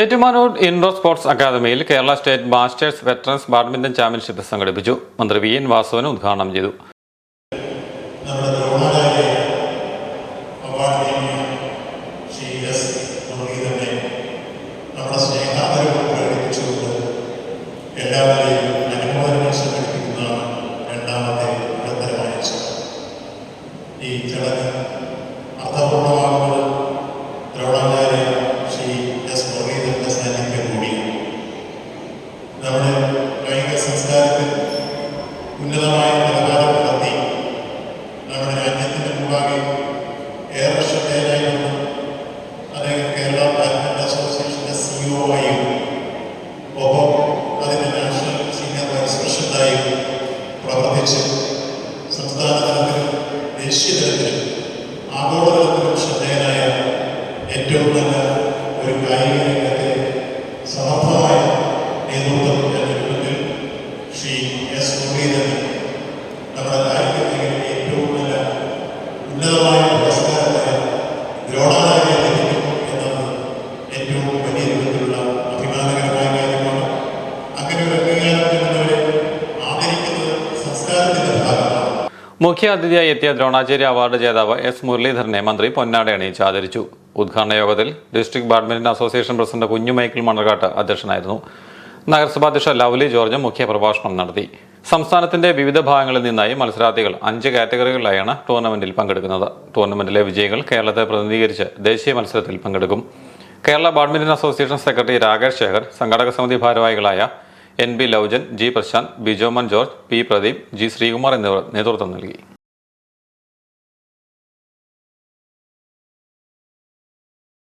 Ettumanoor indoor sports അക്കാദമിയിൽ Kerala state masters veterans badminton championship സംഘടിപ്പിച്ചു. മന്ത്രി വി എൻ വാസവൻ ഉദ്ഘാടനം ചെയ്തു. നമ്മുടെ നമ്മുടെ കായിക സംസ്കാരത്തിൽ ഉന്നതമായ നിലവാരം നടത്തി നമ്മുടെ രാജ്യത്തിന്റെ മുമ്പാകെ ഏറെ ശ്രദ്ധേയനായിരുന്നു അദ്ദേഹം കേരള ബാഡ്മിന്റൺ അസോസിയേഷന്റെ സിഇഒ ആയും ഒപ്പം അതിന്റെ നാഷണൽ സീനിയർ വൈസ് പ്രസിഡന്റായും പ്രവർത്തിച്ച് സംസ്ഥാന തലത്തിലും ദേശീയ തലത്തിലും ആഗോളതലത്തിലും ശ്രദ്ധേയനായ ഏറ്റവും നല്ല ഒരു കായിക രൂപത്തിൽ ശ്രീ എസ് ഏറ്റവും വലിയ എത്തിയ ദ്രോണാചാര്യ അവാർഡ് ജേതാവ് എസ് മുരളീധരനെ മന്ത്രി പൊന്നാട അണിയിച്ച് ആദരിച്ചു. ഉദ്ഘാടന യോഗത്തിൽ district badminton association president Kunju Michael Manarcad അധ്യക്ഷനായിരുന്നു. നഗരസഭാ അധ്യക്ഷ ലവ്ലി ജോർജ് മുഖ്യ പ്രഭാഷണം നടത്തി. സംസ്ഥാനത്തിന്റെ വിവിധ ഭാഗങ്ങളിൽ നിന്നായി മത്സരാർത്ഥികൾ അഞ്ച് കാറ്റഗറികളിലായാണ് ടൂർണമെന്റിൽ പങ്കെടുക്കുന്നത്. ടൂർണമെന്റിലെ വിജയികൾ കേരളത്തെ പ്രതിനിധീകരിച്ച് ദേശീയ മത്സരത്തിൽ പങ്കെടുക്കും. Kerala badminton association secretary Rakesh Shekhar സംഘാടക സമിതി ഭാരവാഹികളായ N B Loujan G Prasanth Bijomon George P Pradeep G Sreekumar എന്നിവർ നേതൃത്വം നൽകി.